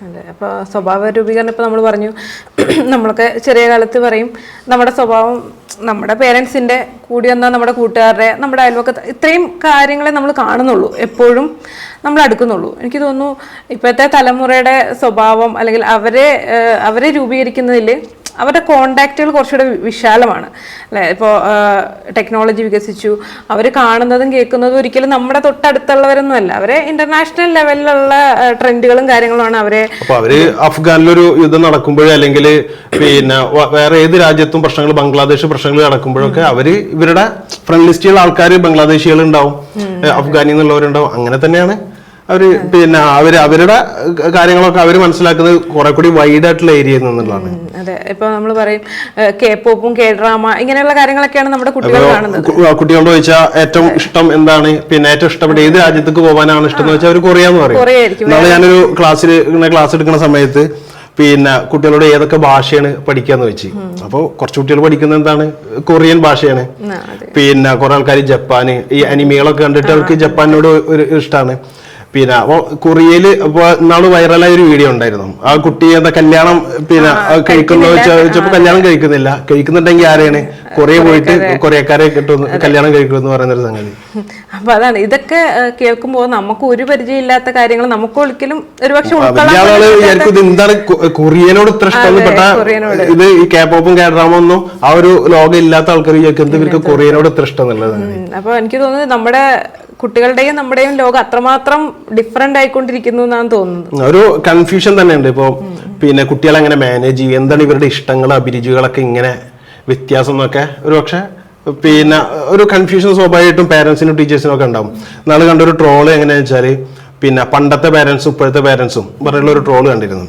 അതെ അപ്പോൾ സ്വഭാവ രൂപീകരണം ഇപ്പോൾ നമ്മൾ പറഞ്ഞു. നമ്മളൊക്കെ ചെറിയ കാലത്ത് പറയും നമ്മുടെ സ്വഭാവം നമ്മുടെ പേരൻസിന്റെ കൂടി വന്ന നമ്മുടെ കൂട്ടുകാരുടെ നമ്മുടെ അയൽവക്കത്ത് ഇത്രയും കാര്യങ്ങളെ നമ്മൾ കാണുന്നുള്ളൂ എപ്പോഴും നമ്മൾ അടുക്കുന്നുള്ളൂ. എനിക്ക് തോന്നുന്നു ഇപ്പോഴത്തെ തലമുറയുടെ സ്വഭാവം അല്ലെങ്കിൽ അവരെ അവരെ രൂപീകരിക്കുന്നതിൽ അവരുടെ കോണ്ടാക്റ്റുകൾ കുറച്ചുകൂടെ വിശാലമാണ്. അല്ലേ? ഇപ്പോൾ ടെക്നോളജി വികസിച്ചു. അവർ കാണുന്നതും കേൾക്കുന്നതും ഒരിക്കലും നമ്മുടെ തൊട്ടടുത്തുള്ളവരൊന്നും അല്ല അവരെ ഇന്റർനാഷണൽ ലെവലിലുള്ള ട്രെൻഡുകളും കാര്യങ്ങളുമാണ് അവരെ അവർ അഫ്ഗാനിലൊരു യുദ്ധം നടക്കുമ്പോഴേ അല്ലെങ്കിൽ പിന്നെ വേറെ ഏത് രാജ്യത്തും പ്രശ്നങ്ങൾ ബംഗ്ലാദേശ് പ്രശ്നങ്ങൾ നടക്കുമ്പോഴൊക്കെ അവർ ഇവരുടെ ഫ്രണ്ട് ലിസ്റ്റിലുള്ള ആൾക്കാർ ബംഗ്ലാദേശികൾ ഉണ്ടാവും അഫ്ഗാനിൽ നിന്നുള്ളവരുണ്ടാവും. അങ്ങനെ തന്നെയാണ്. അവർ പിന്നെ അവർ അവരുടെ കാര്യങ്ങളൊക്കെ അവർ മനസ്സിലാക്കുന്നത് കുറെ കൂടി വൈഡ് ആയിട്ടുള്ള ഏരിയയിൽ നിന്നുള്ളതാണ്. അതെ. ഇപ്പൊ നമ്മൾ പറയും കെ പോപ്പും കെ ഡ്രാമ ഇങ്ങനെയുള്ള കാര്യങ്ങളൊക്കെയാണ് നമ്മുടെ കുട്ടികൾ കാണുന്നത്. കുട്ടികളോട് ചോദിച്ചാൽ ഏറ്റവും ഇഷ്ടം എന്താണ്? പിന്നെ ഏറ്റവും ഇഷ്ടപ്പെട്ട ഏത് രാജ്യത്തേക്ക് പോകാനാണ് ഇഷ്ടം എന്ന് വെച്ചാൽ അവർ പറയും. കൊറിയ ആയിരിക്കും. നാളെ ഞാനൊരു ക്ലാസ്സിൽ ഇങ്ങനെ ക്ലാസ് എടുക്കുന്ന സമയത്ത് പിന്നെ കുട്ടികളോട് ഏതൊക്കെ ഭാഷയാണ് പഠിക്കാന്ന് വെച്ച്. അപ്പോൾ കുറച്ച് കുട്ടികൾ പഠിക്കുന്നത് എന്താണ്? കൊറിയൻ ഭാഷയാണ്. പിന്നെ കുറെ ആൾക്കാർ ജപ്പാന് ഈ അനിമികളൊക്കെ കണ്ടിട്ട് അവർക്ക് ജപ്പാനോട് ഒരു ഇഷ്ടമാണ് പിന്നെ അപ്പൊ കൊറിയയിൽ ഇപ്പൊ ഇന്നാൾ വൈറലായ ഒരു വീഡിയോ ഉണ്ടായിരുന്നു. ആ കുട്ടി എന്താ കല്യാണം പിന്നെ കഴിക്കുന്നോ ചോദിച്ചപ്പോ കല്യാണം കഴിക്കുന്നില്ല. കഴിക്കുന്നുണ്ടെങ്കിൽ ആരെയാണ് കൊറിയ പോയിട്ട് കൊറിയക്കാരെ. കിട്ടുന്നു കല്യാണം കഴിക്കുമെന്ന് പറയുന്ന ഒരു സംഗതി. അപ്പൊ അതാണ്. ഇതൊക്കെ കേൾക്കുമ്പോൾ നമുക്ക് ഒരു പരിചയമില്ലാത്ത കാര്യങ്ങൾ നമുക്ക് ഒരിക്കലും ഒരുപക്ഷെ വിചാരിക്കും ഇത് എന്താണ് കൊറിയനോട് ഇത്ര ഇഷ്ടപ്പെട്ട. ഇത് ഈ കേപ്പോപ്പും ഒന്നും ആ ഒരു ലോകം ഇല്ലാത്ത ആൾക്കാർ എന്ത് ഇവർക്ക് കൊറിയനോട് ഇത്ര ഇഷ്ടം എന്നുള്ളതാണ് ഉം, അപ്പൊ എനിക്ക് തോന്നുന്നത് നമ്മുടെ കുട്ടികളുടെയും നമ്മുടെയും ലോകം അത്രമാത്രം ഡിഫറെന്റ് ആയിക്കൊണ്ടിരിക്കുന്നു എന്നാണ് തോന്നുന്നത്. ഒരു കൺഫ്യൂഷൻ തന്നെയുണ്ട്. ഇപ്പൊ പിന്നെ കുട്ടികളെ എങ്ങനെ മാനേജ് ചെയ്യും? എന്താണ് ഇവരുടെ ഇഷ്ടങ്ങൾ അഭിരുചികളൊക്കെ ഇങ്ങനെ വ്യത്യാസം എന്നൊക്കെ? ഒരു പക്ഷെ പിന്നെ ഒരു കൺഫ്യൂഷൻ സ്വാഭാവികമായിട്ടും പാരന്റ്സിനും ടീച്ചേഴ്സിനും ഒക്കെ ഉണ്ടാവും. നാളെ കണ്ട ഒരു ട്രോൾ എങ്ങനെയാണെന്ന് വെച്ചാൽ പിന്നെ പണ്ടത്തെ പാരന്റ്സും ഇപ്പോഴത്തെ പാരന്റ്സും പറഞ്ഞുള്ള ഒരു ട്രോൾ കണ്ടിരുന്നു.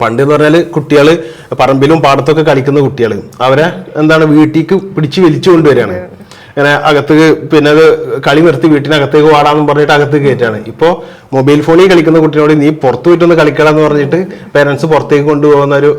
പണ്ട് എന്ന് പറഞ്ഞാൽ കുട്ടികൾ പറമ്പിലും പാടത്തൊക്കെ കളിക്കുന്ന കുട്ടികൾ അവരെ എന്താണ് വീട്ടിലേക്ക് പിടിച്ച് വലിച്ചു കൊണ്ടുവരികയാണ്. ഇങ്ങനെ അകത്തേക്ക് പിന്നെ അത് കളി നിർത്തി വീട്ടിനകത്തേക്ക് വാടാന്ന് പറഞ്ഞിട്ട് അകത്തേക്ക് കയറ്റാണ് ഇപ്പോ മൊബൈൽ ഫോണിൽ കളിക്കുന്ന കുട്ടിയോട് നീ പുറത്തു പോയിട്ടൊന്ന് കളിക്കണം എന്ന് പറഞ്ഞിട്ട് പേരൻസ് പുറത്തേക്ക് കൊണ്ടുപോകുന്ന ഒരു